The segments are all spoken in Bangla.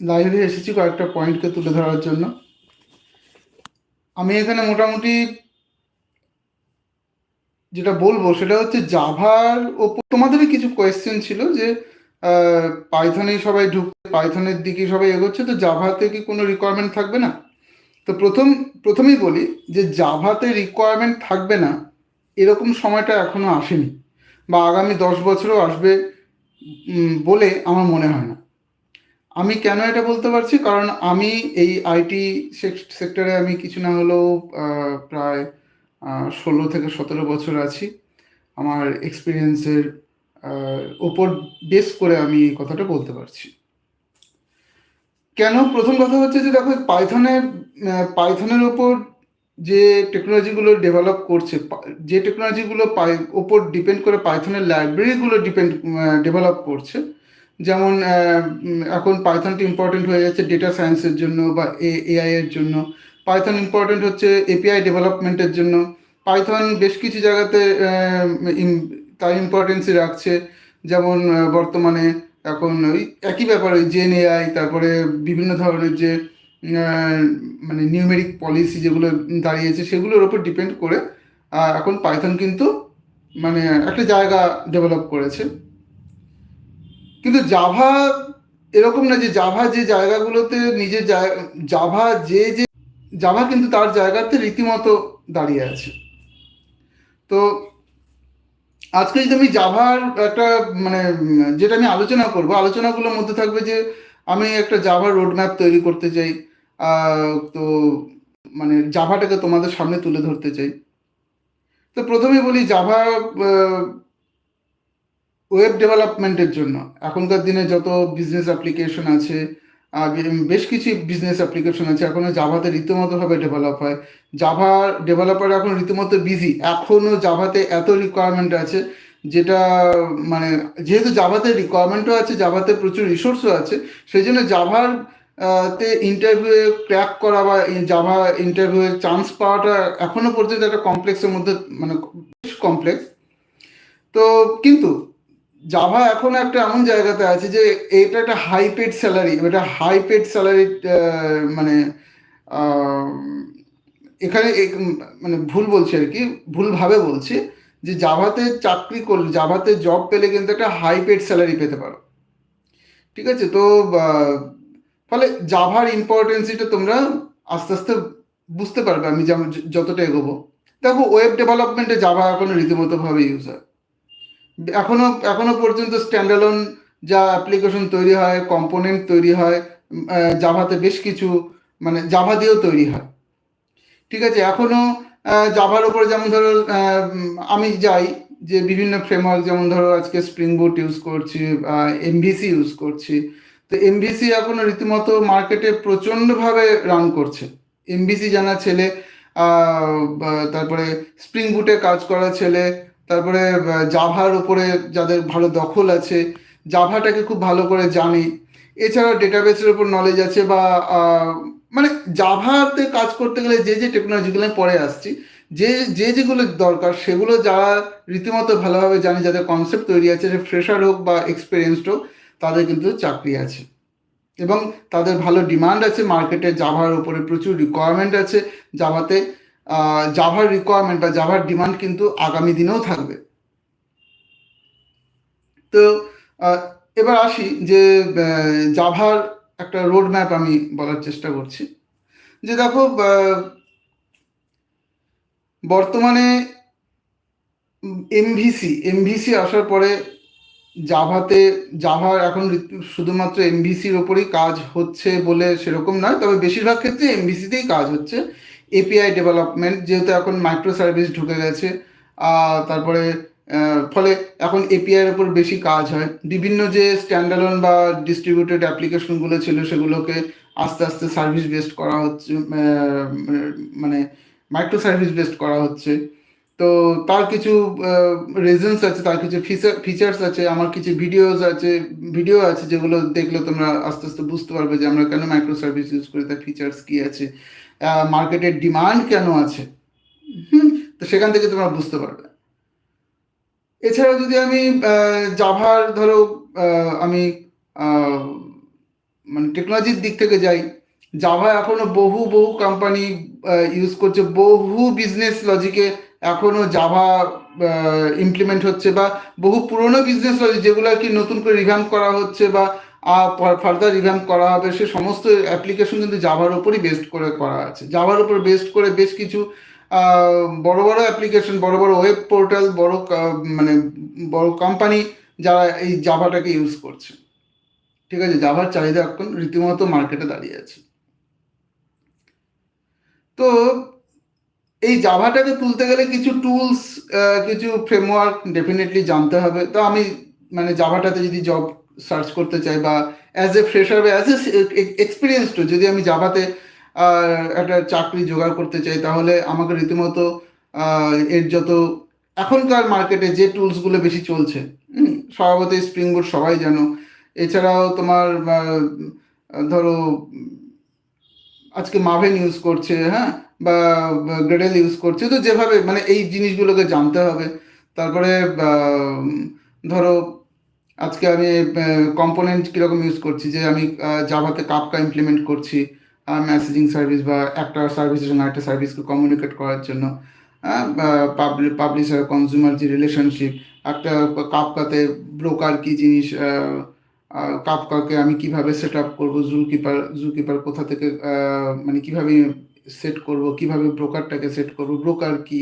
লাইভে এসেছি কয়েকটা পয়েন্টকে তুলে ধরার জন্য। আমি এখানে মোটামুটি যেটা বলব সেটা হচ্ছে জাভার ওপর তোমাদেরই কিছু কোয়েশ্চেন ছিল যে পাইথনে সবাই ঢুকছে পাইথনের দিকে সবাই এগোচ্ছে, তো জাভাতে কি কোনো রিকোয়ারমেন্ট থাকবে না? তো প্রথম, প্রথমেই বলি যে জাভাতে রিকোয়ারমেন্ট থাকবে না, এরকম সময়টা এখনও আসেনি। বা আগামী দশ বছরও আসবে বলে আমার মনে হয় না। আমি কেন এটা বলতে পারছি? কারণ আমি এই আইটি সেক্টরে আমি কিছু না হলেও প্রায় ষোলো থেকে সতেরো বছর আছি। আমার এক্সপিরিয়েন্সের ওপর বেস করে আমি এই কথাটা বলতে পারছি। কেন? প্রথম কথা হচ্ছে যে, দেখো, পাইথনের পাইথনের ওপর যে টেকনোলজিগুলো ডেভেলপ করছে যে টেকনোলজিগুলো পাই, ওপর ডিপেন্ড করে পাইথনের লাইব্রেরিগুলো ডিপেন্ড ডেভেলপ করছে যেমন এখন পাইথনটা ইম্পর্টেন্ট হয়ে যাচ্ছে ডেটা সায়েন্সের জন্য বা এআই এর জন্য। পাইথন ইম্পর্টেন্ট হচ্ছে এপিআই ডেভেলপমেন্টের জন্য। পাইথন বেশ কিছু জায়গাতে তার ইম্পর্টেন্সই রাখছে। যেমন বর্তমানে এখন ওই একই ব্যাপার, ওই জেন এআই তারপরে বিভিন্ন ধরনের যে মানে নিউমেরিক পলিসি যেগুলো দাঁড়িয়েছে, সেগুলোর ওপর ডিপেন্ড করে এখন পাইথন কিন্তু মানে একটা জায়গা ডেভেলপ করেছে। কিন্তু জাভা এরকম না যে জাভা যে জায়গাগুলোতে নিজের জাভা যে যে জাভা কিন্তু তার জায়গাতে রীতিমতো দাঁড়িয়ে আছে। তো আজকে যদি আমি জাভার একটা মানে যেটা আমি আলোচনা করব, আলোচনাগুলোর মধ্যে থাকবে যে আমি একটা জাভার রোডম্যাপ তৈরি করতে চাই তো মানে জাভাটাকে তোমাদের সামনে তুলে ধরতে চাই। তো প্রথমেই বলি জাভা ওয়েব ডেভেলপমেন্টের জন্য। এখনকার দিনে যত বিজনেস অ্যাপ্লিকেশন আছে বে- বেশ কিছু বিজনেস অ্যাপ্লিকেশন আছে এখনও জাভাতে রীতিমতোভাবে ডেভেলপ হয়। জাভা ডেভেলপার এখন রীতিমতো বিজি এখনও জাভাতে এত রিকোয়ারমেন্ট আছে, যেটা মানে যেহেতু জাভাতে রিকোয়ারমেন্টও আছে, জাভাতে প্রচুর রিসোর্সও আছে সেই জন্য জাভার তে ইন্টারভিউ ক্র্যাক করা বা জাভা ইন্টারভিউয়ের চান্স পাওয়াটা এখনও পর্যন্ত একটা কমপ্লেক্সের মধ্যে মানে বেশ কমপ্লেক্স তো কিন্তু জাভা এখন একটা এমন জায়গাতে আছে যে এটা একটা হাই পেড স্যালারি এটা হাই পেড স্যালারি মানে এখানে মানে ভুল বলছি আর কি, ভুলভাবে বলছি যে জাভাতে চাকরি করলে জাভাতে জব পেলে কিন্তু একটা হাই পেড স্যালারি পেতে পারো। ঠিক আছে? তো ফলে জাভার ইম্পর্টেন্সিটা তোমরা আস্তে আস্তে বুঝতে পারবে আমি যতটা এগোবো। দেখো ওয়েব ডেভেলপমেন্টে জাভা এখন রীতিমতো ভাবে ইউজ হয় এখনও এখনও পর্যন্ত স্ট্যান্ডালোন যা অ্যাপ্লিকেশন তৈরি হয় কম্পোনেন্ট তৈরি হয় জাভাতে বেশ কিছু মানে জাভা দিয়েও তৈরি হয়। ঠিক আছে, এখনও জাভার উপরে যেমন ধরো আমি যাই, যে বিভিন্ন ফ্রেমওয়ার্ক যেমন ধরো আজকে স্প্রিং বুট ইউজ করছি এমভিসি ইউজ করছি, তো এমভিসি এখনও রীতিমতো মার্কেটে প্রচণ্ডভাবে রান করছে। এমভিসি জানা ছেলে তারপরে স্প্রিং বুটে কাজ করা ছেলে তারপরে জাভার উপরে যাদের ভালো দখল আছে, জাভাটাকে খুব ভালো করে জানে। এছাড়াও ডেটাবেসের উপর নলেজ আছে বা মানে জাভাতে কাজ করতে গেলে যে যে টেকনোলজিগুলো আমি পরে আসছি, যে যে যেগুলো দরকার সেগুলো যারা রীতিমতো ভালোভাবে জানে, যাদের কনসেপ্ট তৈরি আছে, সে ফ্রেশার হোক বা এক্সপিরিয়েন্সড হোক, তাদের কিন্তু চাকরি আছে। এবং তাদের ভালো ডিমান্ড আছে মার্কেটে জাভার উপরে প্রচুর রিকোয়ারমেন্ট আছে জাভাতে। জাভার রিকোয়ারমেন্ট বা জাভার ডিমান্ড কিন্তু আগামী দিনেও থাকবে। তো এবার আসি যে জাভার একটা রোড ম্যাপ আমি বলার চেষ্টা করছি। যে দেখো বর্তমানে এমভিসি এমভিসি আসার পরে জাভাতে জাভার এখন শুধুমাত্র এমভিসির ওপরেই কাজ হচ্ছে বলে সেরকম নয়, তবে বেশিরভাগ ক্ষেত্রে এমভিসিতেই কাজ হচ্ছে। এপিআই ডেভেলপমেন্ট যেহেতু এখন মাইক্রো সার্ভিস ঢুকে গেছে তারপরে ফলে এখন এপিআইয়ের উপর বেশি কাজ হয়। বিভিন্ন যে স্ট্যান্ডালোন বা ডিস্ট্রিবিউটেড অ্যাপ্লিকেশনগুলো ছিল, সেগুলোকে আস্তে আস্তে সার্ভিস বেসড করা হচ্ছে মানে মাইক্রো সার্ভিস বেসড করা হচ্ছে। তো তার কিছু রিজনস আছে, তার কিছু ফিচার ফিচার্স আছে, আমার কিছু ভিডিওস আছে ভিডিও আছে, যেগুলো দেখলে তোমরা আস্তে আস্তে বুঝতে পারবে যে আমরা কেন মাইক্রো সার্ভিস ইউজ করি, তার ফিচার্স কী আছে। মার্কেটের ডিমান্ড কেন আছে? হুম, তো সেখান থেকে তোমরা বুঝতে পারবে। এছাড়াও যদি আমি জাভার ধরো আমি মানে টেকনোলজির দিক থেকে যাই জাভা এখনও বহু বহু কোম্পানি ইউজ করছে বহু বিজনেস লজিকে এখনও জাভা ইমপ্লিমেন্ট হচ্ছে বা বহু পুরনো বিজনেস লজিক যেগুলো আর কি নতুন করে রিভ্যাম্প করা হচ্ছে বা ফার্দার রিভ্যাম্প করা হবে সে সমস্ত অ্যাপ্লিকেশন কিন্তু জাভার উপরই বেস্ট করে করা আছে। জাভার উপর বেস্ট করে বেশ কিছু বড় বড় অ্যাপ্লিকেশন বড় বড় ওয়েব পোর্টাল বড় মানে বড় কোম্পানি যারা এই জাভাটাকে ইউজ করছে। ঠিক আছে জাভার চাহিদা এখন রীতিমতো মার্কেটে দাঁড়িয়ে আছে। তো এই জাভাটাকে তুলতে গেলে কিছু টুলস কিছু ফ্রেমওয়ার্ক ডেফিনেটলি জানতে হবে। তো আমি মানে জাভাটাতে যদি জব সার্চ করতে চাই বা অ্যাজ এ ফ্রেশার বা অ্যাজ এ এক্সপিরিয়েন্স টু যদি আমি জাভাতে একটা চাকরি জোগাড় করতে চাই তাহলে আমাকে রীতিমতো এর যত এখনকার মার্কেটে যে টুলসগুলো বেশি চলছে হুম, স্বভাবতই স্প্রিং বুট সবাই জানো। এছাড়াও তোমার ধরো আজকে মাভেন ইউজ করছে হ্যাঁ বা গ্রেডেল ইউজ করছে তো যেভাবে মানে এই জিনিসগুলোকে জানতে হবে। তারপরে ধরো আজকে আমি কম্পোনেন্ট কীরকম ইউজ করছি? যে আমি জাভাতে কাপকা ইমপ্লিমেন্ট করছি মেসেজিং সার্ভিস বা একটা সার্ভিসের সঙ্গে একটা সার্ভিসকে কমিউনিকেট করার জন্য। পাবলিশার কনজিউমার যে রিলেশনশিপ একটা কাপকাতে ব্রোকার কি জিনিস কাপকাকে আমি কীভাবে সেট আপ করব জু কিপার কিপার কোথা থেকে মানে কীভাবে সেট করব, কীভাবে ব্রোকারটাকে সেট করব ব্রোকার কি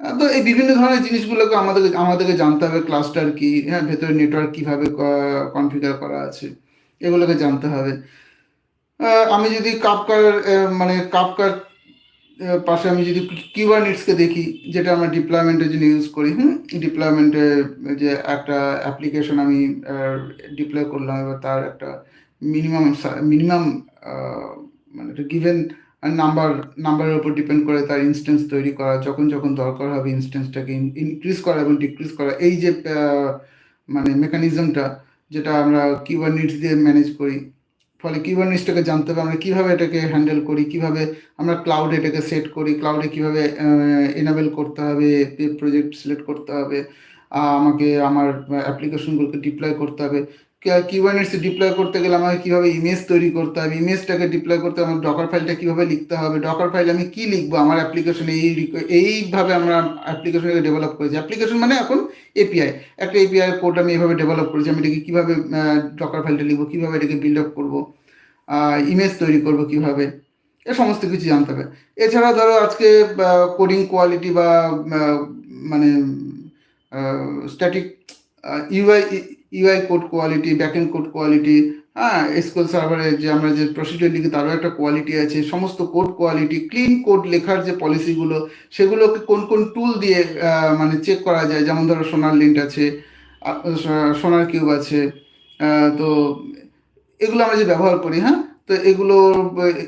তো এই বিভিন্ন ধরনের জিনিসগুলোকে আমাদেরকে আমাদেরকে জানতে হবে ক্লাস্টার কি হ্যাঁ ভেতরে নেটওয়ার্ক কীভাবে কনফিগার করা আছে, এগুলোকে জানতে হবে। আমি যদি কাপকার মানে কাপকার পাশে আমি যদি কিউবারনেটসকে দেখি, যেটা আমরা ডিপ্লয়মেন্টের জন্য ইউজ করি, হুম ডিপ্লয়মেন্টে যে একটা অ্যাপ্লিকেশন আমি ডিপ্লয় করলাম, এবার তার একটা মিনিমাম মিনিমাম মানে একটা গিভেন নাম্বার নাম্বারের উপর ডিপেন্ড করে তার ইনস্ট্যান্স তৈরি করা, যখন যখন দরকার হবে ইনস্ট্যান্সটাকে ইনক্রিজ করা এবং ডিক্রিজ করা। এই যে মানে মেকানিজমটা যেটা আমরা কিউবারনেটস দিয়ে ম্যানেজ করি, ফলে কিউবারনেটসটাকে জানতে হবে আমরা কীভাবে এটাকে হ্যান্ডেল করি, কীভাবে আমরা ক্লাউডে এটাকে সেট করি ক্লাউডে কীভাবে এনাবেল করতে হবে প্রজেক্ট সিলেক্ট করতে হবে আমাকে, আমার অ্যাপ্লিকেশনগুলোকে ডিপ্লয় করতে হবে। কিউবারনেটস ডিপ্লয় করতে গেলে আমাকে কীভাবে ইমেজ তৈরি করতে হবে? ইমেজটাকে ডিপ্লয় করতে আমার ডকার ফাইলটা কীভাবে লিখতে হবে? ডকার ফাইল আমি কি লিখব? আমার অ্যাপ্লিকেশনে এই এইভাবে আমরা অ্যাপ্লিকেশনটাকে ডেভেলপ করেছি। অ্যাপ্লিকেশন মানে এখন এপিআই একটা এপিআই কোড আমি এভাবে ডেভেলপ করেছি। আমি এটাকে কীভাবে ডকার ফাইলটা লিখব? কীভাবে এটাকে বিল্ড আপ করব ইমেজ তৈরি করব কীভাবে? এ সমস্ত কিছু জানতে হবে। এছাড়া ধরো আজকে কোডিং কোয়ালিটি বা মানে static UI UI code quality backend code quality হ্যাঁ এসকিউএল সার্ভারে যে আমরা যে প্রসিডিওর লিখি তারও একটা কোয়ালিটি আছে। সমস্ত কোড কোয়ালিটি ক্লিন কোড লেখার যে পলিসিগুলো সেগুলোকে কোন কোন টুল দিয়ে মানে চেক করা যায়? যেমন ধরো সোনার লিন্ট আছে সোনার কিউব আছে তো এগুলো আমরা যে ব্যবহার করি হ্যাঁ তো এগুলোর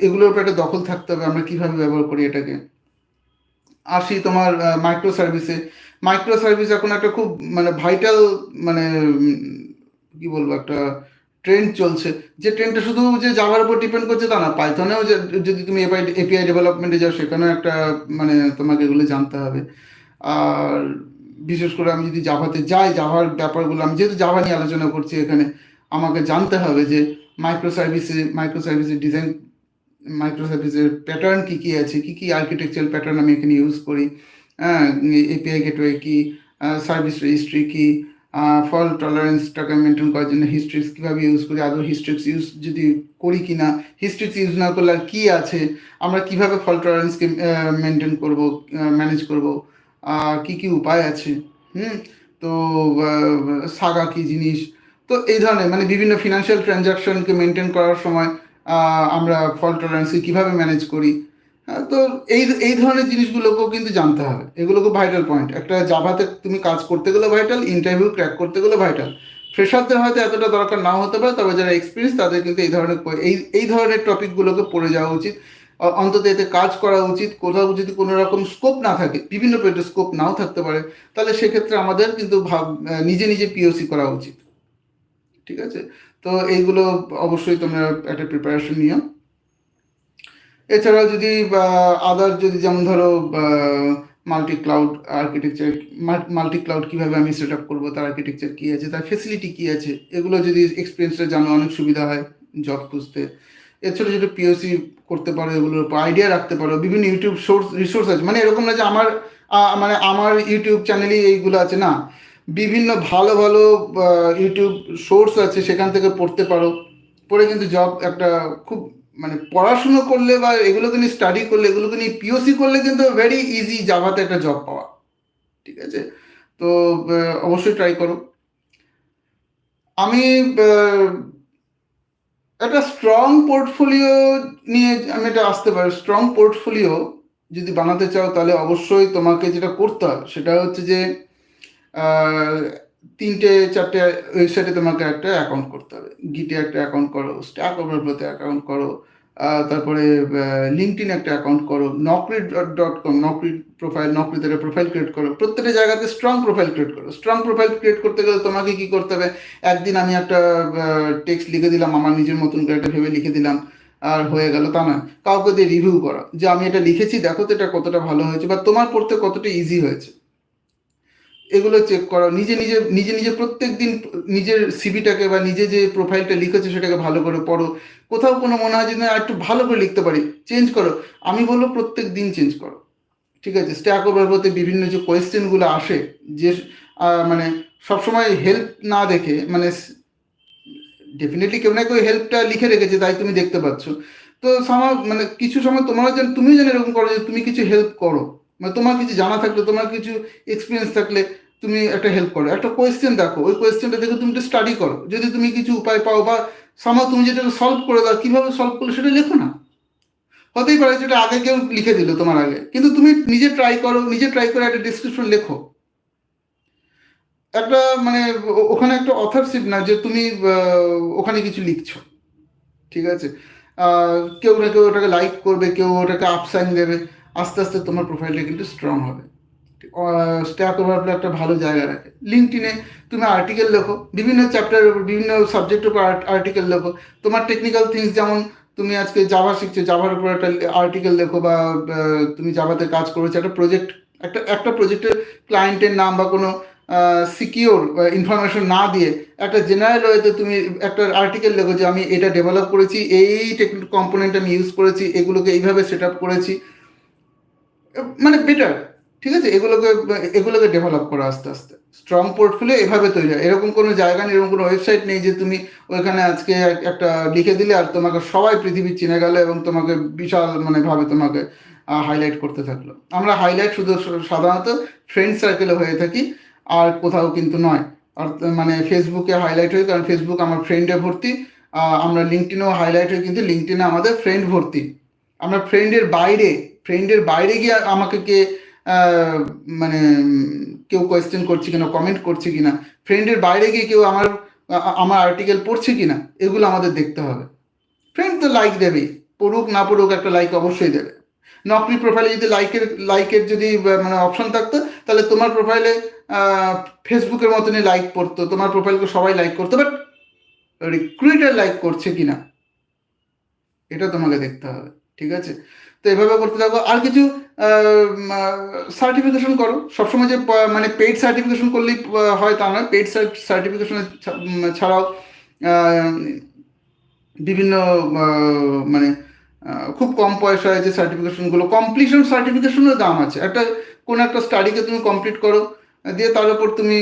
এগুলোর উপর একটা দখল থাকতে হবে আমরা কীভাবে ব্যবহার করি এটাকে? আসি তোমার মাইক্রো সার্ভিসে মাইক্রো সার্ভিস এখন একটা খুব মানে ভাইটাল মানে কি বলব, একটা ট্রেন্ড চলছে। যে ট্রেন্ডটা শুধু যে জাভার উপর ডিপেন্ড করছে তা না পাইথনেও যদি তুমি এপিআই ডেভেলপমেন্টে যাও, সেখানেও একটা মানে তোমাকে এগুলো জানতে হবে। আর বিশেষ করে আমি যদি জাভাতে যাই জাভার ব্যাপারগুলো, আমি যেহেতু জাভা নিয়ে আলোচনা করছি এখানে, আমাকে জানতে হবে যে মাইক্রো সার্ভিসে মাইক্রো সার্ভিসের ডিজাইন মাইক্রো সার্ভিসের প্যাটার্ন কী কী আছে, কী কী আর্কিটেকচার প্যাটার্ন আমি এখানে ইউজ করি। এপিআই গেটওয়ে কি সার্ভিস রেজিস্ট্রি কি ফল টলারেন্সটাকে মেনটেন করার জন্য হিস্ট্রিক্স কীভাবে ইউজ করি আদৌ হিস্ট্রিক্স ইউজ যদি করি কি না হিস্ট্রিক্স ইউজ না করলে আর কী আছে আমরা কীভাবে ফল টলারেন্সকে মেনটেন করব ম্যানেজ করব আর কী কী উপায় আছে হুম তো সাগা কী জিনিস তো এই ধরনের মানে বিভিন্ন ফিনান্সিয়াল ট্রানজাকশনকে মেনটেন করার সময় আমরা ফল টলারেন্সকে কীভাবে ম্যানেজ করি হ্যাঁ, তো এই এই ধরনের জিনিসগুলোকেও কিন্তু জানতে হবে। এগুলো খুব ভাইটাল পয়েন্ট একটা জাভাতে তুমি কাজ করতে গেলে ভাইটাল ইন্টারভিউ ক্র্যাক করতে গেলে ভাইটাল ফ্রেশারদের হয়তো এতটা দরকার নাও হতে পারে, তবে যারা এক্সপিরিয়েন্স তাদের কিন্তু এই ধরনের এই এই ধরনের টপিকগুলোকে পড়ে যাওয়া উচিত। অন্তত এতে কাজ করা উচিত। কোথাও যদি কোনো রকম স্কোপ না থাকে, বিভিন্ন পেটের স্কোপ নাও থাকতে পারে, তাহলে সেক্ষেত্রে আমাদের কিন্তু ভাব নিজে নিজে পিওসি করা উচিত। ঠিক আছে? তো এইগুলো অবশ্যই তোমরা একটা প্রিপারেশন নিও। এছাড়াও যদি আদার যদি যেমন ধরো multi cloud architecture multi cloud কীভাবে আমি সেট আপ করব, তার আর্কিটেকচার কী আছে, তার ফেসিলিটি কী আছে, এগুলো যদি এক্সপিরিয়েন্সটা জানো অনেক সুবিধা হয় জব খুঁজতে। এছাড়া ছোটো পিওসি করতে পারো, এগুলোর উপর আইডিয়া রাখতে পারো, বিভিন্ন ইউটিউব সোর্স রিসোর্স আছে। মানে এরকম না যে আমার মানে আমার ইউটিউব চ্যানেলেই এইগুলো আছে, না। বিভিন্ন ভালো ভালো ইউটিউব সোর্স আছে, সেখান থেকে পড়তে পারো। পড়ে কিন্তু জব একটা খুব মানে পড়াশুনো করলে বা এগুলোকে নিয়ে স্টাডি করলে, এগুলোকে নিয়ে পিওসি করলে কিন্তু ভেরি ইজি জাভাতে একটা জব পাওয়া। ঠিক আছে? তো অবশ্যই ট্রাই করো। আমি একটা স্ট্রং পোর্টফোলিও নিয়ে আমি এটা আসতে পারি। স্ট্রং পোর্টফোলিও যদি বানাতে চাও তাহলে অবশ্যই তোমাকে যেটা করতে হবে সেটা হচ্ছে যে তিনটে, চারটে ওয়েবসাইটে তোমাকে একটা অ্যাকাউন্ট করতে হবে। গিটে একটা অ্যাকাউন্ট করো স্ট্যাক ওভারফ্লোতে অ্যাকাউন্ট করো তারপরে লিঙ্কডিন একটা অ্যাকাউন্ট করো নকরি ডট কম নকরি প্রোফাইল নকরিতে একটা প্রোফাইল ক্রিয়েট করো। প্রত্যেকটা জায়গাতে স্ট্রং প্রোফাইল ক্রিয়েট করো। স্ট্রং প্রোফাইল ক্রিয়েট করতে গেলে তোমাকে কি করতে হবে? একদিন আমি একটা টেক্সট লিখে দিলাম, আমার নিজের মতন করে একটা ভেবে লিখে দিলাম, আর হয়ে গেল তা নয়। কাউকে দিয়ে রিভিউ করা। যে আমি এটা লিখেছি, দেখো তো এটা কতটা ভালো হয়েছে, বা তোমার পড়তে কতটা ইজি হয়েছে। এগুলো চেক করো। নিজে নিজে নিজে নিজে প্রত্যেক দিন নিজের সিভিটাকে বা নিজে যে প্রোফাইলটা লিখেছো সেটাকে ভালো করে পড়ো। কোথাও কোনো মনে হয় যে না, একটু ভালো করে লিখতে পারি। চেঞ্জ করো। আমি বলব প্রত্যেক দিন চেঞ্জ করো। ঠিক আছে? স্ট্যাক ওভারফ্লোতে বিভিন্ন যে কোয়েশ্চেনগুলো আসে, যে মানে সবসময় হেল্প না দেখে মানে ডেফিনেটলি কেউ না কেউ হেল্পটা লিখে রেখেছে, তাই তুমি দেখতে পাচ্ছ। তো সময় মানে কিছু সময় তোমরা যেন, তুমিও যেন এরকম করো যে তুমি কিছু হেল্প করো। মানে তোমার কিছু জানা থাকলে, তোমার কিছু এক্সপিরিয়েন্স থাকলে তুমি একটা হেল্প করো। একটা কোয়েশ্চেন দেখো, ওই কোয়েশ্চেনটা দেখে তুমি একটু স্টাডি করো। যদি তুমি কিছু উপায় পাও বা সামা তুমি যেটা সলভ করে দাও, কীভাবে সলভ করলে সেটা লেখো না। হতেই পারে যেটা আগে কেউ লিখে দিল তোমার আগে। কিন্তু তুমি নিজে ট্রাই করো, নিজে ট্রাই করে একটা ডিসক্রিপশন লেখো। একটা মানে ওখানে একটা অথারশিপ না, যে তুমি ওখানে কিছু লিখছো। ঠিক আছে? কেউ না কেউ ওটাকে লাইক করবে, কেউ ওটাকে আপসাইন দেবে। আস্তে আস্তে তোমার প্রোফাইলটা কিন্তু স্ট্রং হবে। স্ট্যাক ওভারফ্লো একটা ভালো জায়গা রাখে। লিঙ্কটিনে তুমি আর্টিকেল লেখো, বিভিন্ন চ্যাপ্টারের উপর, বিভিন্ন সাবজেক্টের উপর আর্টিকেল লেখো। তোমার টেকনিক্যাল থিংস যেমন তুমি আজকে জাভা শিখছো জাভার উপর একটা আর্টিকেল লেখো বা তুমি জাভাতে কাজ করেছ, একটা প্রজেক্ট একটা একটা প্রজেক্টের ক্লায়েন্টের নাম বা কোনো সিকিওর ইনফরমেশন না দিয়ে একটা জেনারেল ওয়েতে তুমি একটা আর্টিকেল লেখো যে আমি এটা ডেভেলপ করেছি, এই টেকনিক কম্পোনেন্ট আমি ইউজ করেছি, এগুলোকে এইভাবে সেট আপ করেছি। মানে বেটার ঠিক আছে? এগুলোকে এগুলোকে ডেভেলপ করো আস্তে আস্তে। স্ট্রং পোর্টফোলিও এভাবে তৈরি হয়। এরকম কোনো জায়গা নেই, এরকম কোনো ওয়েবসাইট নেই যে তুমি ওইখানে আজকে একটা লিখে দিলে আর তোমাকে সবাই পৃথিবী চিনে গেল এবং তোমাকে বিশাল মানে ভাবে তোমাকে হাইলাইট করতে থাকল। আমরা হাইলাইট শুধু সাধারণত ফ্রেন্ড সার্কেলে হয়ে থাকি, আর কোথাও কিন্তু নয়। আর মানে ফেসবুকে হাইলাইট হয় কারণ ফেসবুক আমার ফ্রেন্ডে ভর্তি আমরা লিঙ্কটিনেও হাইলাইট হই, কিন্তু লিঙ্কটিনে আমাদের ফ্রেন্ড ভর্তি। আমরা ফ্রেন্ডের বাইরে ফ্রেন্ডের বাইরে গিয়ে আমাকে কে মানে কেউ কোয়েশ্চেন করছে কিনা কমেন্ট করছে কিনা ফ্রেন্ডের বাইরে গিয়ে কেউ আমার আমার আর্টিকেল পড়ছে কিনা, এগুলো আমাদের দেখতে হবে। ফ্রেন্ড তো লাইক দেবেই পড়ুক না পড়ুক একটা লাইক অবশ্যই দেবে। নকরি প্রোফাইলে যদি লাইকের লাইকের যদি মানে অপশন থাকতো, তাহলে তোমার প্রোফাইলে ফেসবুকের মতনই লাইক পড়তো, তোমার প্রোফাইলকে সবাই লাইক করতো বাট রিক্রুইটার লাইক করছে কিনা, এটা তোমাকে দেখতে হবে। ঠিক আছে? তো এভাবে করতে থাকো। আর কিছু সার্টিফিকেশন করো। সবসময় যে মানে পেইড সার্টিফিকেশন করলেই হয় তা নয়। পেইড সার্টিফিকেশন ছাড়াও বিভিন্ন মানে খুব কম পয়সায় যে সার্টিফিকেশনগুলো কমপ্লিশন সার্টিফিকেশনের দাম আছে। একটা, কোনো একটা স্টাডিকে তুমি কমপ্লিট করো, দিয়ে তার উপর তুমি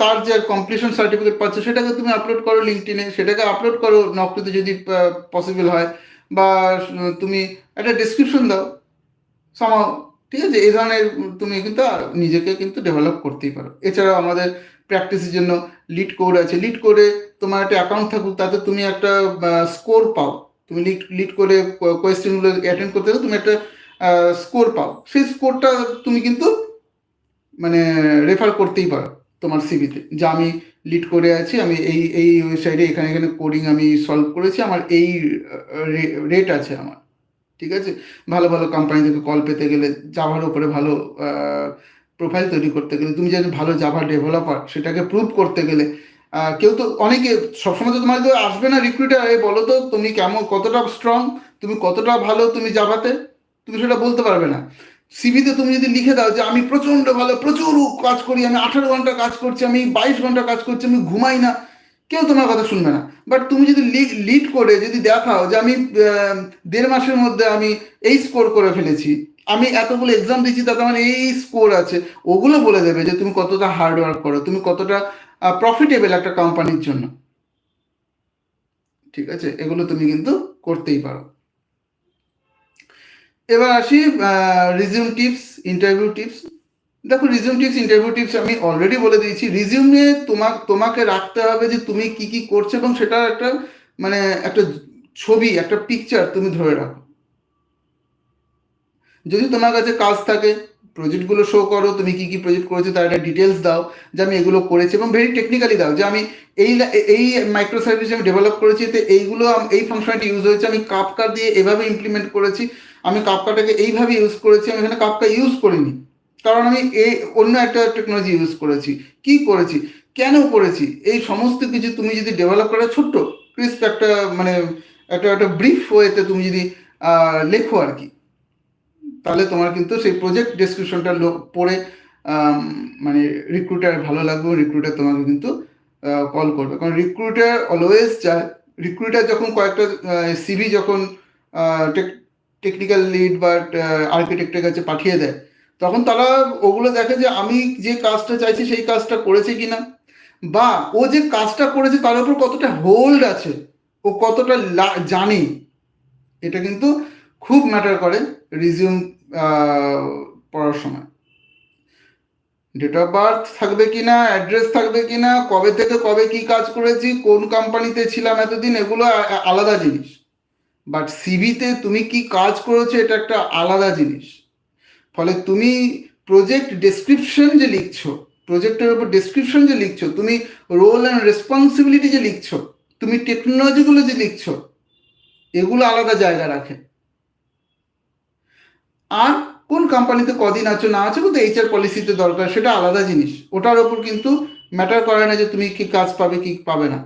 তার যে কমপ্লিশন সার্টিফিকেট পাচ্ছ, সেটাকে তুমি আপলোড করো লিঙ্কটিনে সেটাকে আপলোড করো নকরিতে যদি পসিবল হয়। বা তুমি একটা ডিসক্রিপশন দাও। সামাও ঠিক আছে? এই ধরনের তুমি কিন্তু নিজেকে কিন্তু ডেভেলপ করতেই পারো। এছাড়াও আমাদের প্র্যাকটিসের জন্য লিড কোড আছে। লিড করে তোমার একটা অ্যাকাউন্ট থাকুক, তাতে তুমি একটা স্কোর পাও। তুমি লিড লিড করে কোয়েশ্চেনগুলো অ্যাটেন্ড করতে তুমি একটা স্কোর পাও। সেই স্কোরটা তুমি কিন্তু মানে রেফার করতেই পারো। তোমার সিভিতে যে আমি লিড করে আছি, আমি এই এই ওয়েবসাইটে এখানে এখানে কোডিং আমি সলভ করেছি, আমার এই রেট আছে আমার, ঠিক আছে? ভালো ভালো কোম্পানি থেকে কল পেতে গেলে জাভার উপরে ভালো প্রোফাইল তৈরি করতে গেলে, তুমি যদি ভালো জাভা ডেভেলপার সেটাকে প্রুভ করতে গেলে কেউ তো অনেকে, সবসময় তো তোমার আসবে না রিক্রুটার বলো তো, তুমি কেমন, কতটা স্ট্রং তুমি কতটা ভালো তুমি জাভাতে তুমি সেটা বলতে পারবে না। সিভিতে তুমি যদি লিখে দাও যে আমি প্রচণ্ড ভালো, প্রচুর কাজ করি, আমি আঠারো ঘণ্টা কাজ করছি, আমি বাইশ ঘণ্টা কাজ করছি, আমি ঘুমাই না, কেউ তোমার কথা শুনবে না। বাট তুমি যদি লিড করে যদি দেখাও যে আমি দেড় মাসের মধ্যে আমি এই স্কোর করে ফেলেছি, আমি এতগুলো এক্সাম দিচ্ছি তাতে আমার এই স্কোর আছে, ওগুলো বলে দেবে যে তুমি কতটা হার্ড ওয়ার্ক করো, তুমি কতটা প্রফিটেবল একটা কোম্পানির জন্য। ঠিক আছে? এগুলো তুমি কিন্তু করতেই পারো। এবার আসি রিজিউম টিপস ইন্টারভিউ টিপস দেখো রিজিউম টিপস ইন্টারভিউ টিপস আমি অলরেডি বলে দিয়েছি। রিজিউমে তোমার তোমাকে রাখতে হবে যে তুমি কি কি করছ এবং সেটা একটা মানে একটা ছবি, একটা পিকচার তুমি ধরে রাখো। যদি তোমার কাছে কাজ থাকে প্রজেক্টগুলো শো করো, তুমি কি কি প্রজেক্ট করেছ, তার একটা ডিটেলস দাও যে আমি এগুলো করেছি এবং ভেরি টেকনিক্যালি দাও, যে আমি এই এই মাইক্রো সার্ভিস আমি ডেভেলপ করেছি তো এইগুলো এই ফাংশনটি ইউজ হয়েছে, আমি কাপকা দিয়ে এভাবে ইমপ্লিমেন্ট করেছি, আমি কাপকাটাকে এইভাবে ইউজ করেছি, আমি এখানে কাপকা ইউজ করিনি, কারণ আমি এই অন্য একটা টেকনোলজি ইউজ করেছি। কি করেছি? কেন করেছি? এই সমস্ত কিছু তুমি যদি ডেভেলপ করে, ছোট্ট ক্রিস্প একটা মানে একটা একটা ব্রিফ ওয়েতে তুমি যদি লেখো আর কি। তাহলে তোমার কিন্তু সেই প্রজেক্ট ডেসক্রিপশনটা পড়ে মানে রিক্রুটার ভালো লাগবে রিক্রুটার তোমাকে কিন্তু কল করবে। কারণ রিক্রুটার অলওয়েজ চায় রিক্রুটার যখন কয়েকটা সিভি যখন টেকনিক্যাল লিড বা আর্কিটেক্টের কাছে পাঠিয়ে দেয়, তখন তারা ওগুলো দেখে যে আমি যে কাজটা চাইছি সেই কাজটা করেছে কি না বা ও যে কাজটা করেছে তার উপর কতটা হোল্ড আছে, ও কতটা জানে, এটা কিন্তু খুব ম্যাটার করে। রিজিউম পড়ার সময়। ডেট অফ বার্থ থাকবে কি না অ্যাড্রেস থাকবে কিনা, কবে থেকে কবে কি কাজ করেছি, কোন কোম্পানিতে ছিলাম এতদিন, এগুলো আলাদা জিনিস। বাট সিভিতে তুমি কি কাজ করেছ, এটা একটা আলাদা জিনিস। ফলে তুমি প্রজেক্ট ডেসক্রিপশন যে লিখছো প্রজেক্টের উপর ডেসক্রিপশন যে লিখছো, তুমি রোল অ্যান্ড রেসপন্সিবিলিটি যে লিখছো, তুমি টেকনোলজিগুলো যে লিখছো, এগুলো আলাদা জায়গা রাখে। আর কোন কোম্পানিতে কদিন আছো, না আছো, কিন্তু এইচআর পলিসিতে দরকার, সেটা আলাদা জিনিস। ওটার ওপর কিন্তু ম্যাটার করে না যে তুমি কি কাজ পাবে, কি পাবে না।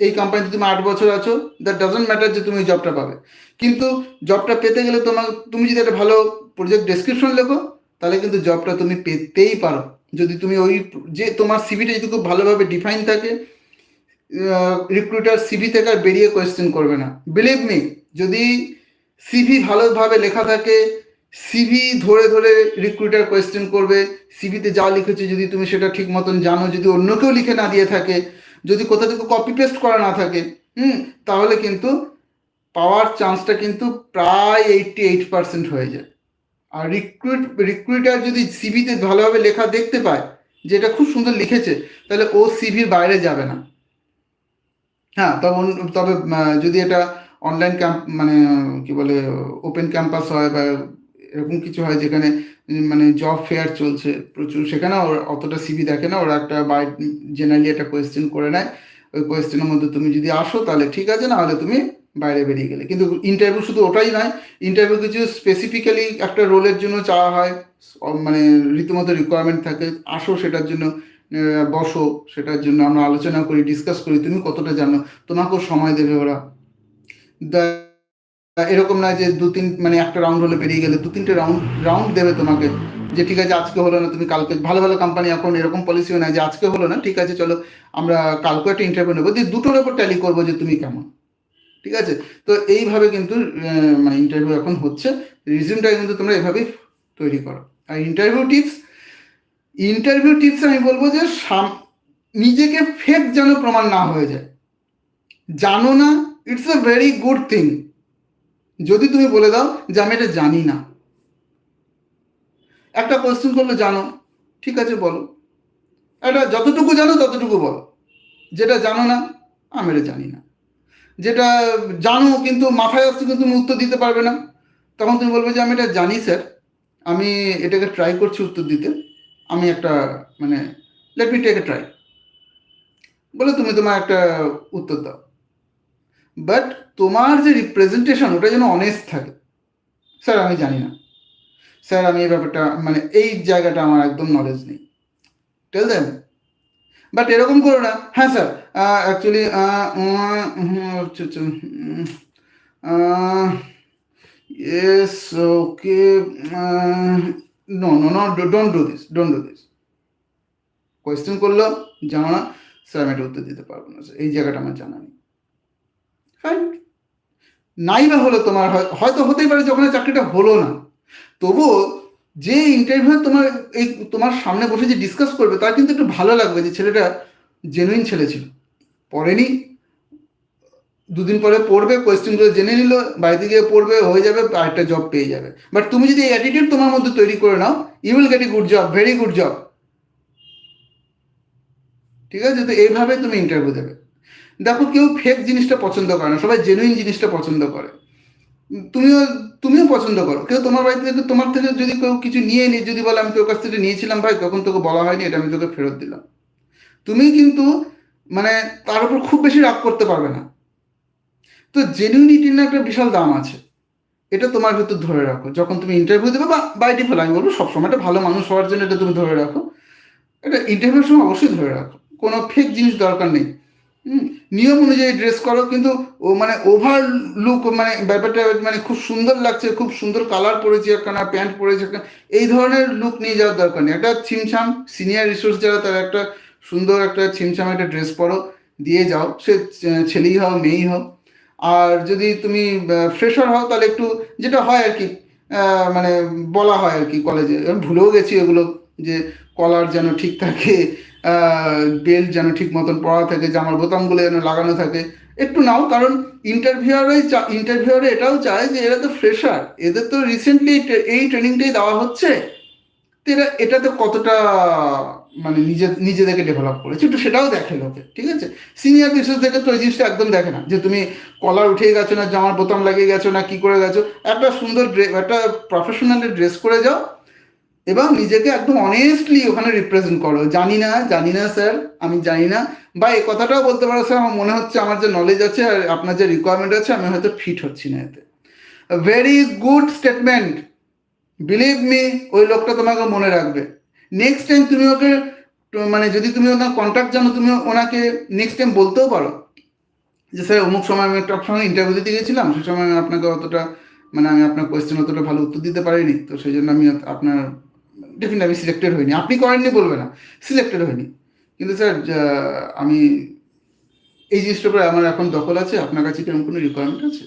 এই কোম্পানিতে তুমি আট বছর আছো দ্যাট ডাজন্ট ম্যাটার যে তুমি জবটা পাবে। কিন্তু জবটা পেতে গেলে তোমার তুমি যদি একটা ভালো প্রজেক্ট ডেসক্রিপশন লেখো, তাহলে কিন্তু জবটা তুমি পেতেই পারো। যদি তুমি ওই যে তোমার সিভিটা যদি খুব ভালোভাবে ডিফাইন থাকে রিক্রুটার সিভি থেকে আর বেরিয়ে কোয়েশ্চেন করবে না। বিলিভ মি যদি সিভি ভালোভাবে লেখা থাকে সিভি ধরে ধরে রিক্রুটার কোয়েশ্চেন করবে সিভিতে যা লিখেছে যদি তুমি সেটা ঠিক মতন জানো, যদি অন্য কেউ লিখে না দিয়ে থাকে, যদি কোথা থেকে কপি পেস্ট করা না থাকে, হুম, তাহলে কিন্তু পাওয়ার চান্সটা কিন্তু প্রায় এইটটি এইট পার্সেন্ট হয়ে যায়। আর রিক্রুট রিক্রুটার যদি সিভিতে ভালোভাবে লেখা দেখতে পায়, যে এটা খুব সুন্দর লিখেছে, তাহলে ও সিভির বাইরে যাবে না। হ্যাঁ তবে তবে যদি এটা অনলাইন ক্যাম্প মানে কি বলে ওপেন ক্যাম্পাস হয় বা এরকম কিছু হয় যেখানে মানে জব ফেয়ার চলছে প্রচুর। সেখানে ওরা অতটা সিভি দেখে না, ওরা একটা বাই জেনারেলি একটা কোয়েশ্চেন করে নেয়। ওই কোয়েশ্চেনের মধ্যে তুমি যদি আসো তাহলে ঠিক আছে না হলে তুমি বাইরে বেরিয়ে গেলে। কিন্তু ইন্টারভিউ শুধু ওটাই নয় ইন্টারভিউ কিছু স্পেসিফিক্যালি একটা রোলের জন্য চাওয়া হয়। মানে রীতিমতো রিকোয়ারমেন্ট থাকে, আসো সেটার জন্য বসো সেটার জন্য, আমরা আলোচনা করি ডিসকাস করি, তুমি কতটা জানো, তোমাকেও সময় দেবে ওরা। দা- এরকম না যে দু তিন মানে একটা রাউন্ড হলে বেরিয়ে গেলে দু তিনটে রাউন্ড রাউন্ড দেবে তোমাকে যে ঠিক আছে আজকে হলো না, তুমি কালকে ভালো ভালো কোম্পানি এখন এরকম পলিসিও নাই যে আজকে হলো না, ঠিক আছে চলো আমরা কালকে একটা ইন্টারভিউ নেব। দিয়ে দুটোর ওপর ট্যালি করব যে তুমি কেমন, ঠিক আছে? তো এইভাবে কিন্তু মানে ইন্টারভিউ এখন হচ্ছে। রিজিউমটা কিন্তু তোমরা এভাবেই তৈরি করো। আর ইন্টারভিউ টিপস ইন্টারভিউ টিপস আমি বলব যে নিজেকে ফেক যেন প্রমাণ না হয়ে যায়। জানো না it's a very good thing যদি তুমি বলে দাও যে আমি এটা জানি না। একটা কোয়েশ্চেন করলে জানো, ঠিক আছে বলো। এটা যতটুকু জানো ততটুকু বলো। যেটা জানো না, আমি এটা জানি না। যেটা জানো কিন্তু মাথায় আসছে কিন্তু তুমি উত্তর দিতে পারবে না। তখন তুমি বলবে যে আমি এটা জানি স্যার। আমি এটাকে ট্রাই করছি উত্তর দিতে। আমি একটা মানে let me take a try বলে তুমি তোমার একটা উত্তর দাও। বাট তোমার যে রিপ্রেজেন্টেশন ওটা যেন অনেস্ট থাকে। স্যার আমি জানি না। স্যার আমি এই ব্যাপারটা মানে এই জায়গাটা আমার একদম নলেজ নেই। টেল দেন বাট এরকম করো না। হ্যাঁ sir actually yes okay no no no don't do this don't do this question করল জানো না? স্যার আমি এটা উত্তর দিতে পারব না এই জায়গাটা আমার জানা নেই। নাই বা হলো তোমার হয়- হয়তো হতেই পারে যে ওখানে চাকরিটা হলো না। তবুও যে ইন্টারভিউ তোমার এই তোমার সামনে বসে যে ডিসকাস করবে, তার কিন্তু একটু ভালো লাগবে যে ছেলেটা জেনুইন ছেলে ছিল। পড়েনি, দুদিন পরে পড়বে কোয়েশ্চেনগুলো জেনে নিল, বাড়িতে গিয়ে পড়বে, হয়ে যাবে একটা জব পেয়ে যাবে। বাট তুমি যদি এই অ্যাটিটিউড তোমার মধ্যে তৈরি করে নাও you will get a good job very good job ঠিক আছে? তো এইভাবে তুমি ইন্টারভিউ দেবে। দেখো, কেউ ফেক জিনিসটা পছন্দ করে না, সবাই জেনুইন জিনিসটা পছন্দ করে। তুমিও তুমিও পছন্দ করো। কেউ তোমার বাড়ি থেকে, তোমার থেকে যদি কেউ কিছু নিয়ে নি, যদি বলে, আমি তোর কাছ থেকে নিয়েছিলাম ভাই, তখন তোকে বলা হয়নি, এটা আমি তোকে ফেরত দিলাম। তুমি কিন্তু মানে তার উপর খুব বেশি রাগ করতে পারবে না। তো জেনুইনিটির না একটা বিশাল দাম আছে। এটা তোমার ভেতর ধরে রাখো। যখন তুমি ইন্টারভিউ দেবে, বা বাই ডিফল্ট আমি বলব, সবসময় একটা ভালো মানুষ হওয়ার জন্য এটা তুমি ধরে রাখো। এটা ইন্টারভিউর সময় অবশ্যই ধরে রাখো। কোনো ফেক জিনিস দরকার নেই। নিয়ম অনুযায়ী ড্রেস করো, কিন্তু ও মানে ওভার লুক মানে ব্যাপারটা মানে খুব সুন্দর লাগছে, খুব সুন্দর কালার পরেছে একখানা প্যান্ট পরেছে একখানা, এই ধরনের লুক নিয়ে যাওয়ার দরকার নেই। একটা ছিমছাম সিনিয়র রিসোর্স যারা, তারা একটা সুন্দর একটা ছিমছাম একটা ড্রেস পরো, দিয়ে যাও। সে ছেলেই হও মেয়েই হোক। আর যদি তুমি ফ্রেশার হও, তাহলে একটু যেটা হয় আর কি মানে বলা হয় আর কি কলেজে ভুলেও গেছি এগুলো, যে কলার যেন ঠিক থাকে বেল্ট যেন ঠিক মতন পরা থাকে, জামার বোতামগুলো যেন লাগানো থাকে। একটু নাও, কারণ ইন্টারভিউয়ারই ইন্টারভিউয়ারে এটাও চায় যে এরা তো ফ্রেশার এদের তো রিসেন্টলি এই ট্রেনিংটাই দেওয়া হচ্ছে। তো এরা এটাতে কতটা মানে নিজে, নিজেদেরকে ডেভেলপ করেছে। একটু সেটাও দেখে লোকে, ঠিক আছে? সিনিয়র বিশেষ থেকে তো এই জিনিসটা একদম দেখে না, যে তুমি কলার উঠে গেছো না, জামার বোতাম লাগিয়ে গেছো না, কি করে গেছো? একটা সুন্দর একটা প্রফেশনালি ড্রেস করে যাও এবং নিজেকে একদম অনেস্টলি ওখানে রিপ্রেজেন্ট করো। জানি না জানি না স্যার আমি জানি না। বা এই কথাটাও বলতে পারো স্যার আমার মনে হচ্ছে আমার যে নলেজ আছে আর আপনার যে রিকোয়ারমেন্ট আছে, আমি হয়তো ফিট হচ্ছি না এতে। Very good statement believe me ওই লোকটা তোমাকে মনে রাখবে। নেক্সট টাইম তুমি ওকে মানে যদি তুমি ওনার কন্ট্যাক্ট জানো, তুমি ওনাকে নেক্সট টাইম বলতেও পারো। যে স্যার অমুক সময় আমি একটা সঙ্গে ইন্টারভিউ দিতে গেছিলাম সে সময় আমি আপনাকে অতটা মানে আমি আপনার কোয়েশ্চেন অতটা ভালো উত্তর দিতে পারিনি। তো সেই জন্য আমি আপনার ডেফিনেট আমি সিলেক্টেড হইনি। আপনি করেননি বলবে না। সিলেক্টেড হইনি কিন্তু স্যার আমি এই জিনিসটার উপরে আমার এখন দখল আছে। আপনার কাছে কীরকম কোনো রিকোয়ারমেন্ট আছে?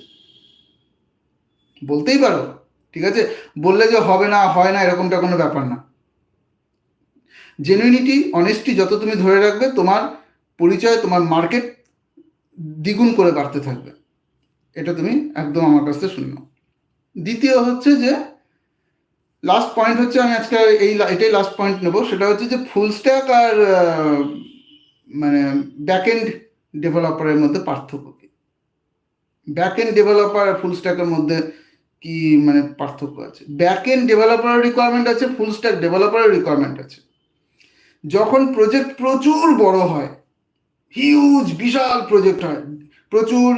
বলতেই পারো। ঠিক আছে? বললে যে হবে না, হয় না, এরকমটা কোনো ব্যাপার না। জেনুইনিটি অনেস্টি যত তুমি ধরে রাখবে, তোমার পরিচয়, তোমার মার্কেট দ্বিগুণ করে বাড়তে থাকবে। এটা তুমি একদম আমার কাছ থেকে শুনে দ্বিতীয় হচ্ছে যে লাস্ট পয়েন্ট হচ্ছে আমি আজকে এই এটাই লাস্ট পয়েন্ট নেব। সেটা হচ্ছে যে ফুল স্ট্যাক আর মানে ব্যাক এন্ড ডেভেলপারের মধ্যে পার্থক্য কি? ব্যাক এন্ড ডেভেলপার আর ফুল স্ট্যাকের মধ্যে কি মানে পার্থক্য আছে? ব্যাক এন্ড রিকোয়ারমেন্ট আছে ফুল স্ট্যাক ডেভেলপারের রিকোয়ারমেন্ট আছে। যখন প্রজেক্ট প্রচুর বড় হয় হিউজ বিশাল প্রজেক্ট হয়, প্রচুর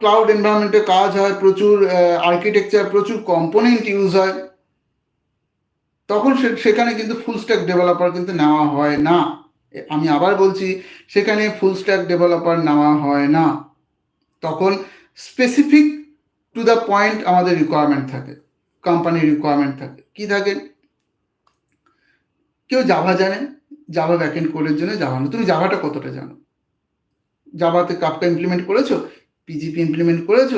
ক্লাউড এনভায়রনমেন্টে কাজ হয়, প্রচুর আর্কিটেকচার প্রচুর কম্পোনেন্ট ইউজ হয় তখন সেখানে কিন্তু ফুল স্ট্যাক ডেভেলপার কিন্তু নেওয়া হয় না। আমি আবার বলছি, সেখানে ফুল স্ট্যাক ডেভেলপার নেওয়া হয় না। তখন স্পেসিফিক টু দ্য পয়েন্ট আমাদের রিকোয়ারমেন্ট থাকে কোম্পানির রিকোয়ারমেন্ট থাকে। কি থাকে? কেউ জাভা জানে জাভা ব্যাকএন্ড কোডের জন্য জাভা না। তুমি জাভাটা কতটা জানো? জাভাতে কাপকা ইমপ্লিমেন্ট করেছ? পিজিপি ইমপ্লিমেন্ট করেছ?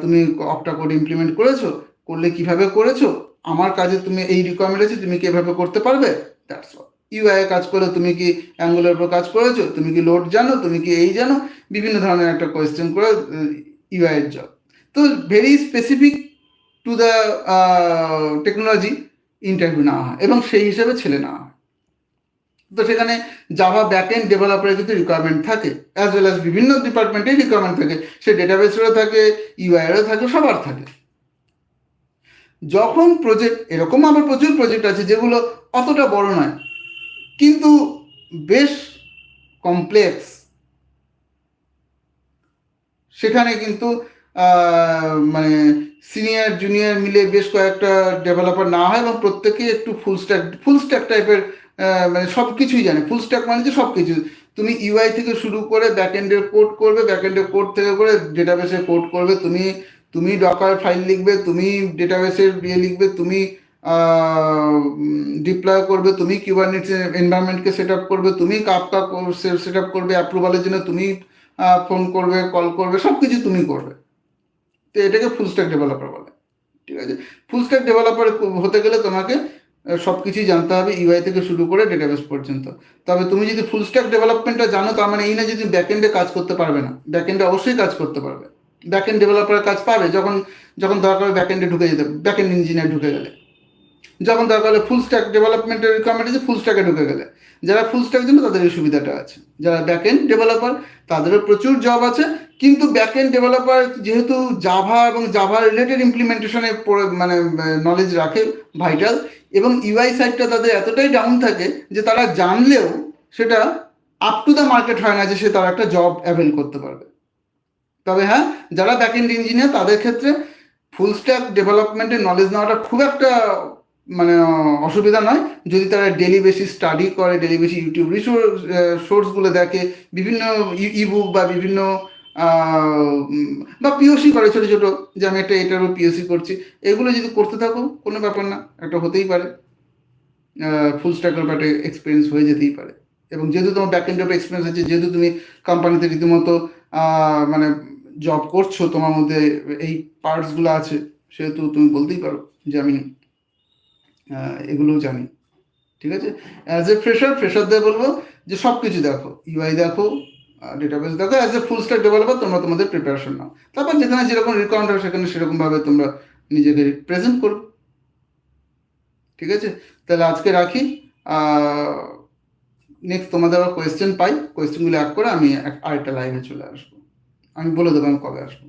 তুমি অক্টা কোড ইমপ্লিমেন্ট করেছ? করলে কীভাবে করেছ? আমার কাজে তুমি এই রিকোয়ারমেন্ট আছে, তুমি কি এভাবে করতে পারবে? দ্যাটস অল ইউআই কাজ করে, তুমি কি অ্যাঙ্গুলার উপর কাজ করেছ? তুমি কি লোড জানো? তুমি কি এই জানো? বিভিন্ন ধরনের একটা কোয়েশ্চেন করে ইউআই এর জব তো very specific to the technology interview নেওয়া হয় এবং সেই হিসাবে ছেলে নেওয়া হয়। তো সেখানে জাভা ব্যাক এন্ড ডেভেলপারের কিন্তু রিকোয়ারমেন্ট থাকে অ্যাজ ওয়েল অ্যাজ বিভিন্ন ডিপার্টমেন্টেই রিকোয়ারমেন্ট থাকে। সে ডেটাবেসেরও থাকে ইউআইয়েরও থাকে, সবার থাকে। যখন প্রজেক্ট এরকম আমার প্রচুর প্রজেক্ট আছে যেগুলো অতটা বড় নয়, কিন্তু বেশ কমপ্লেক্স সেখানে কিন্তু মানে সিনিয়র জুনিয়র মিলে বেশ কয়েকটা ডেভেলপার না হয় এবং প্রত্যেকেই একটু ফুল স্ট্যাক ফুল স্ট্যাক টাইপের মানে সব কিছুই জানে। ফুল স্ট্যাক মানে যে সব কিছু তুমি ইউআই থেকে শুরু করে ব্যাক এন্ডের কোড করবে ব্যাক এন্ডের কোড থেকে করে ডেটাবেসে কোড করবে, তুমি তুমি ডকার ফাইল লিখবে, তুমি ডেটাবেসের ইয়ে লিখবে, তুমি ডিপ্লয় করবে, তুমি কিউবারনেটস এনভায়রনমেন্টকে সেট আপ করবে, তুমি কাপকা সেট আপ করবে অ্যাপ্রুভালের জন্য তুমি ফোন করবে কল করবে সব কিছু তুমি করবে। তো এটাকে ফুল স্ট্যাক ডেভেলপার বলে। ঠিক আছে? ফুল স্ট্যাক ডেভেলপার হতে গেলে তোমাকে সব কিছুই জানতে হবে ইউআই থেকে শুরু করে ডেটাবেস পর্যন্ত। তবে তুমি যদি ফুল স্ট্যাক ডেভেলপমেন্টটা জানো, তার মানে এই না যে তুমি ব্যাকএন্ডে কাজ করতে পারবে না। ব্যাকএন্ডে অবশ্যই কাজ করতে পারবে। ব্যাকএন্ড ডেভেলপারের কাজ পাবে যখন যখন দরকার হবে ব্যাকএন্ডে ঢুকে যেতে ব্যাকএন্ড ইঞ্জিনিয়ার ঢুকে গেলে। যখন দরকার হলে ফুল স্ট্যাক ডেভেলপমেন্টের রিকোয়ারমেন্ট আছে ফুল স্ট্যাকে ঢুকে গেলে। যারা ফুল স্ট্যাক জন্য তাদের এই সুবিধাটা আছে। যারা ব্যাকএন্ড ডেভেলপার তাদেরও প্রচুর জব আছে, কিন্তু ব্যাকএন্ড ডেভেলপার যেহেতু জাভা এবং জাভা রিলেটেড ইমপ্লিমেন্টেশনে মানে নলেজ রাখে ভাইটাল এবং ইউআই সাইডটা তাদের এতটাই ডাউন থাকে যে তারা জানলেও সেটা আপ টু দ্য মার্কেট হয় না যে সে তার একটা জব অ্যাভেল করতে পারবে। তবে হ্যাঁ যারা ব্যাকএন্ড ইঞ্জিনিয়ার তাদের ক্ষেত্রে ফুল স্ট্যাক ডেভেলপমেন্টের নলেজ নেওয়াটা খুব একটা মানে অসুবিধা নয়। যদি তারা ডেলি বেসিস স্টাডি করে ডেলি বেসিস ইউটিউব রিসোর্স সোর্সগুলো দেখে, বিভিন্ন ইবুক বা বিভিন্ন বা পিওসি করে ছোটো ছোটো, যে আমি একটা এটারও পিওসি করছি, এগুলো যদি করতে থাকো, কোনো ব্যাপার না, একটা হতেই পারে। ফুল স্ট্যাকের ব্যাপারে এক্সপিরিয়েন্স হয়ে যেতেই পারে। এবং যেহেতু তোমার ব্যাক এন্ড এক্সপিরিয়েন্স আছে, যেহেতু তুমি কোম্পানিতে রীতিমতো মানে জব করছ, তোমার মধ্যে এই পার্টসগুলো আছে, সেহেতু তুমি বলতেই পারো যে আমি এগুলোও জানি, ঠিক আছে? অ্যাজ এ ফ্রেশার ফ্রেশারদের বলব যে সব কিছু দেখো ইউআই দেখো ডেটাবেস দেখো as a full stack developer তোমরা তোমাদের প্রিপারেশন নাও। তারপর যেখানে যেরকম রিকোয়ারমেন্ট হবে সেখানে সেরকমভাবে তোমরা নিজেকে প্রেজেন্ট করো, ঠিক আছে? তাহলে আজকে রাখি নেক্সট তোমাদের আবার কোয়েশ্চেন পাই কোয়েশ্চেনগুলো এক করে আমি আরেকটা লাইভে চলে আসব। আমি বলে দেবো আমি কবে আসব।